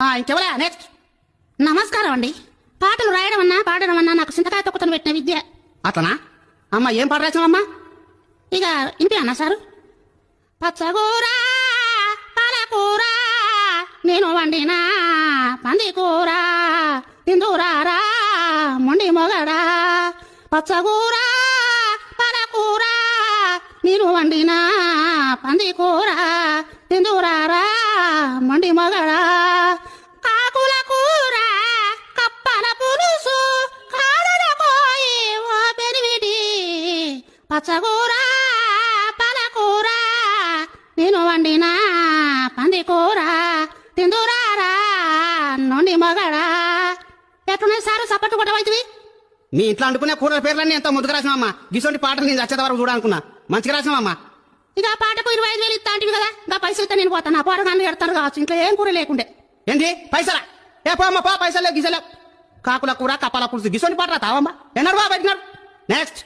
ఇంకెవరా? Next నమస్కారం అండి. పాటలు రాయడం అన్నా పాడడం అన్నా నాకు చింతకాయ తొక్కుతను పెట్టిన విద్య. అతనా? అమ్మ ఏం పాట రాసావమ్మా ఇక ఇంటి అన్నా సారు? పచ్చగూర పాలకూర నేను వండినా పందికూర తిందూరారా మొండి మొగడా. పచ్చగూర పాలకూర నేను వండినా పందికూర తిందూరారా మొండి మొగడా. పచ్చకూర పాలకూర నేను వండిన పందికూర తిందురారా నుండి మగడా. ఎట్లున్నాయి సారు సపట్టు కొట్టవైతివి మీ ఇంట్లో అనుకునే కూరల పేర్లన్నీ ఎంతో ముందుకు రాసినావమ్మా? గిసొంటి పాటలు నేను వచ్చేంత వరకు చూడాలనుకున్నా మంచిగా రాసినావమ్మా? ఇక ఆ పాటకు ఇరవై ఐదు వేలు ఇస్తా అంటివి కదా ఇంకా పైసలు ఇస్తే నేను పోతాను. ఆ పోరగాన్ని ఎడతారు కావచ్చు ఇంట్లో ఏం కూర లేకుండే. ఏంటి పైసలా? ఏ పో అమ్మ పో పైసలు గిసలేవు కాకుల కూర కపాల పులుసు గిసొంటి పాట రాతావమ్మా ఎన్నడు బా బయటినాడు నెక్స్ట్